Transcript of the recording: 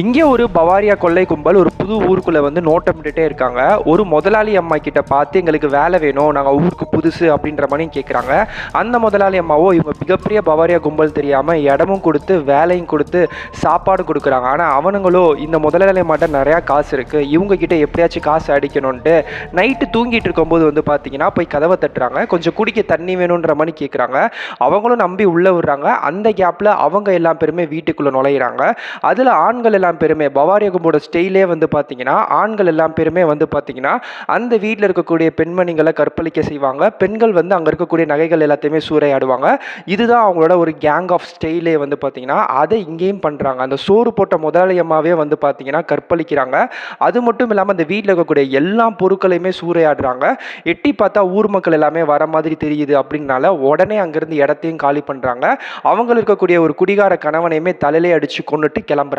இங்கே ஒரு பவாரியா கொள்ளை கும்பல் ஒரு புது ஊருக்குள்ளே வந்து நோட்டமிட்டுட்டே இருக்காங்க. ஒரு முதலாளி அம்மா கிட்ட பார்த்து எங்களுக்கு வேலை வேணும் நாங்கள் ஊருக்கு புதுசு அப்படின்ற மாதிரி கேட்குறாங்க அந்த முதலாளி அம்மாவோ இவங்க மிகப்பெரிய பவாரியா கும்பல் தெரியாமல் இடமும் கொடுத்து வேலையும் கொடுத்து சாப்பாடு கொடுக்குறாங்க. ஆனால் அவனுங்களோ இந்த முதலாளி அம்மாட்ட நிறையா காசு இருக்குது இவங்க கிட்ட எப்படியாச்சும் காசு அடிக்கணும்ன்ட்டு நைட்டு தூங்கிட்டு இருக்கும்போது வந்து பார்த்தீங்கன்னா போய் கதவை தட்டுறாங்க. கொஞ்சம் குடிக்க தண்ணி வேணுன்ற மாதிரி கேட்குறாங்க அவங்களும் நம்பி உள்ளே விடுறாங்க. அந்த கேப்பில் அவங்க எல்லா பேருமே வீட்டுக்குள்ளே நுழையிறாங்க. அதில் ஆண்கள் எல்லாம் பேருமே. பவாரிய கும்போட ஸ்டைலே வந்து பார்த்தீங்கன்னா ஆண்கள் எல்லாம் பேருமே வந்து பார்த்தீங்கன்னா அந்த வீட்டில் இருக்கக்கூடிய பெண்மணிகளை கற்பழிக்க செய்வாங்க. பெண்கள் வந்து அங்கே இருக்கக்கூடிய நகைகள் எல்லாத்தையுமே சூறையாடுவாங்க. இதுதான் அவங்களோட ஒரு கேங் ஆஃப் ஸ்டைலே வந்து பார்த்தீங்கன்னா அதை இங்கேயும் பண்ணுறாங்க அந்த சோறு போட்ட முதலாளியம்மாவே வந்து பார்த்தீங்கன்னா கற்பழிக்கிறாங்க. அது மட்டும் இல்லாமல் அந்த வீட்டில் இருக்கக்கூடிய எல்லா பொருட்களையுமே சூறையாடுறாங்க. எட்டி பார்த்தா ஊர் மக்கள் எல்லாமே வர மாதிரி தெரியுது அப்படின்னால உடனே அங்கேருந்து இடத்தையும் காலி பண்ணுறாங்க அவங்களுக்கு இருக்கக்கூடிய ஒரு குடிகார கணவனையுமே தலையிலே அடித்து கொண்டுட்டு கிளம்புறாங்க.